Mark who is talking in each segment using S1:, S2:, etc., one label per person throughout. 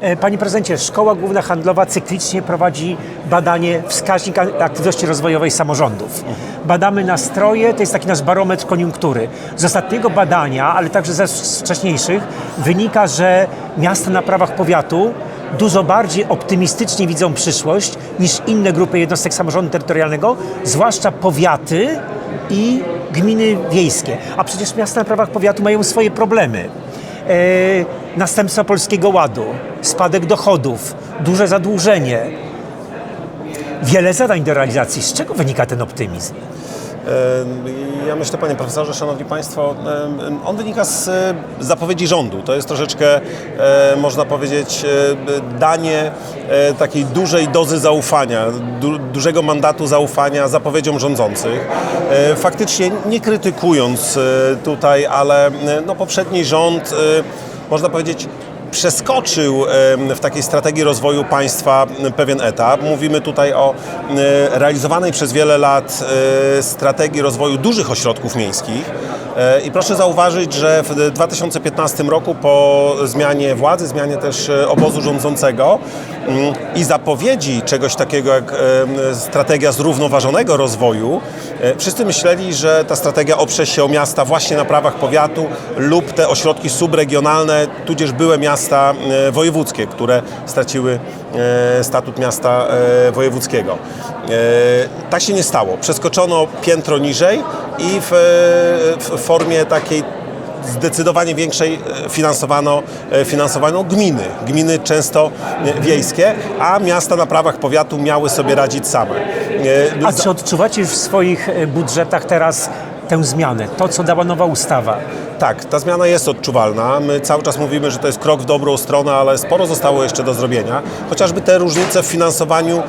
S1: E, Panie prezydencie, Szkoła Główna Handlowa cyklicznie prowadzi badanie wskaźnik a- aktywności rozwojowej samorządów. Badamy nastroje, to jest taki nasz barometr koniunktury. Z ostatniego badania, ale także ze wcześniejszych, wynika, że miasta na prawach powiatu dużo bardziej optymistycznie widzą przyszłość niż inne grupy jednostek samorządu terytorialnego, zwłaszcza powiaty i gminy wiejskie. A przecież miasta na prawach powiatu mają swoje problemy. E, następstwa Polskiego Ładu, spadek dochodów, duże zadłużenie, wiele zadań do realizacji. Z czego wynika ten optymizm?
S2: Ja myślę, panie profesorze, szanowni państwo, on wynika z e, zapowiedzi rządu. To jest troszeczkę, e, można powiedzieć, e, danie takiej dużej dozy zaufania, du, dużego mandatu zaufania zapowiedziom rządzących. Faktycznie nie krytykując tutaj, ale no, poprzedni rząd, można powiedzieć, przeskoczył w takiej strategii rozwoju państwa pewien etap. Mówimy tutaj o realizowanej przez wiele lat strategii rozwoju dużych ośrodków miejskich. E, I proszę zauważyć, że w 2015 roku po zmianie władzy, zmianie też e, obozu rządzącego mm, i zapowiedzi czegoś takiego jak em, strategia zrównoważonego rozwoju, e, wszyscy myśleli, że ta strategia oprze się o miasta właśnie na prawach powiatu lub te ośrodki subregionalne, tudzież były miasta e, wojewódzkie, które straciły e, statut miasta e, wojewódzkiego. E, Tak się nie stało. Przeskoczono piętro niżej i w, w formie takiej zdecydowanie większej e, finansowano, e, finansowano gminy. Gminy często e, wiejskie, a miasta na prawach powiatu miały sobie radzić same.
S1: A czy odczuwacie w swoich budżetach teraz tę zmianę, to co dała nowa ustawa?
S2: Tak, ta zmiana jest odczuwalna. My cały czas mówimy, że to jest krok w dobrą stronę, ale sporo zostało jeszcze do zrobienia. Chociażby te różnice w finansowaniu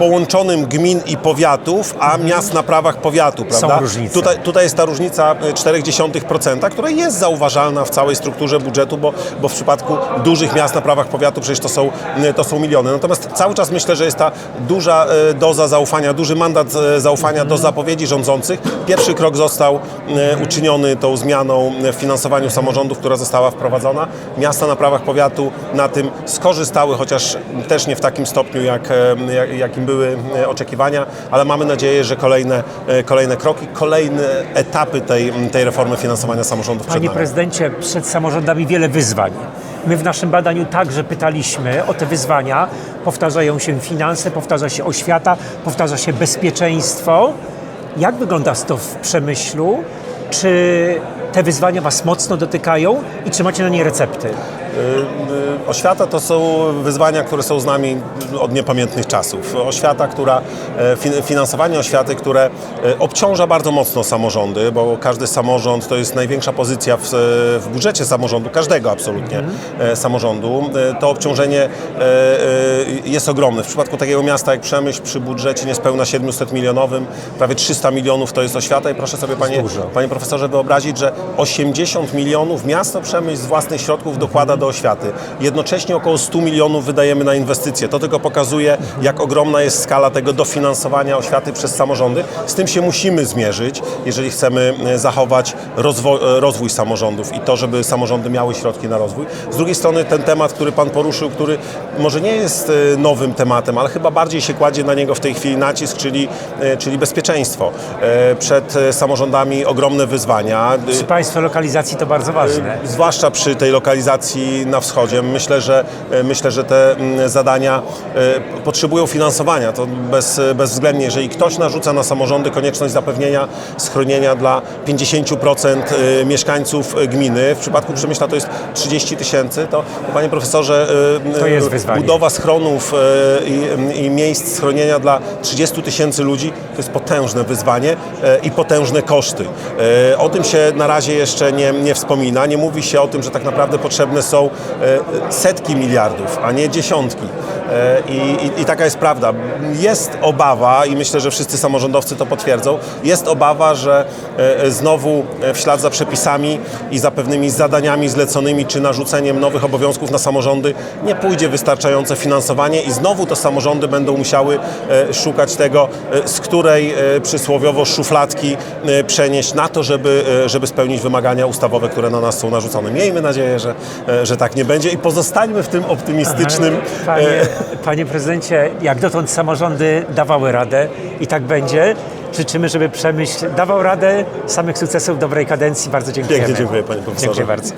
S2: połączonym gmin i powiatów, a miast na prawach powiatu, prawda?
S1: różnice.
S2: Tutaj, tutaj jest ta różnica e, 0,4%, która jest zauważalna w całej strukturze budżetu, bo, bo w przypadku dużych miast na prawach powiatu przecież to są, e, to są miliony. Natomiast cały czas myślę, że jest ta duża e, doza zaufania, duży mandat e, zaufania do zapowiedzi rządzących. Pierwszy krok został e, uczyniony tą zmianą w finansowaniu samorządów, która została wprowadzona. Miasta na prawach powiatu na tym skorzystały, chociaż też nie w takim stopniu, jak, e, jak, jakim były e, oczekiwania, ale mamy nadzieję, że kolejne, e, kolejne kroki, kolejne etapy tej, tej reformy finansowania samorządów przed
S1: Panie
S2: nami.
S1: prezydencie, przed samorządami wiele wyzwań. My w naszym badaniu także pytaliśmy o te wyzwania. Powtarzają się finanse, powtarza się oświata, powtarza się bezpieczeństwo. Jak wygląda to w przemyślu? Czy te wyzwania Was mocno dotykają i czy macie na nie recepty?
S2: Y, Oświata to są wyzwania, które są z nami od niepamiętnych czasów. Oświata, która, e, fin- finansowanie oświaty, które e, obciąża bardzo mocno samorządy, bo każdy samorząd to jest największa pozycja w, w budżecie samorządu, każdego absolutnie e, samorządu. E, To obciążenie e, e, jest ogromne. W przypadku takiego miasta jak Przemyśl przy budżecie niespełna 700 milionowym, prawie 300 milionów to jest oświata i proszę sobie panie, panie profesorze wyobrazić, że 80 milionów miasto Przemyśl z własnych środków dokłada do oświaty. Jednocześnie około 100 milionów wydajemy na inwestycje. To tylko pokazuje, jak ogromna jest skala tego dofinansowania oświaty przez samorządy. Z tym się musimy zmierzyć, jeżeli chcemy e, zachować e, rozwój samorządów i to, żeby samorządy miały środki na rozwój. Z drugiej strony ten temat, który Pan poruszył, który może nie jest e, nowym tematem, ale chyba bardziej się kładzie na niego w tej chwili nacisk, czyli, czyli bezpieczeństwo. Przed samorządami ogromne wyzwania.
S1: Przy Państwa lokalizacji to bardzo ważne.
S2: Zwłaszcza przy tej lokalizacji na wschodzie. Myślę, że, e, myślę, że te mm, zadania e, potrzebują finansowania. To bez, bezwzględnie, jeżeli ktoś narzuca na samorządy konieczność zapewnienia schronienia dla 50% e, mieszkańców gminy, w przypadku Przemyśla to jest 30 tysięcy, to panie profesorze, budowa schronów i, i miejsc schronienia dla 30 tysięcy ludzi to jest potężne wyzwanie i potężne koszty. O tym się na razie jeszcze nie, nie wspomina. Nie mówi się o tym, że tak naprawdę potrzebne są e, setki miliardów, a nie dziesiątki. E, I, i, I taka jest prawda. Jest obawa, i myślę, że wszyscy samorządowcy to potwierdzą, jest obawa, że e, znowu w ślad za przepisami i za pewnymi zadaniami zleconymi, czy narzuceniem nowych obowiązków na samorządy nie pójdzie wystarczające finansowanie i znowu to samorządy będą musiały szukać tego, z której przysłowiowo szufladki przenieść na to, żeby, żeby spełnić wymagania ustawowe, które na nas są narzucone. Miejmy nadzieję, że, że że tak nie będzie i pozostańmy w tym optymistycznym.
S1: Panie,
S2: e,
S1: panie prezydencie, jak dotąd samorządy dawały radę i tak będzie. Życzymy, żeby Przemyśl dawał radę samych sukcesów dobrej kadencji. Bardzo dziękujemy.
S2: Pięknie dziękuję, panie profesorze.
S1: Dziękuję bardzo.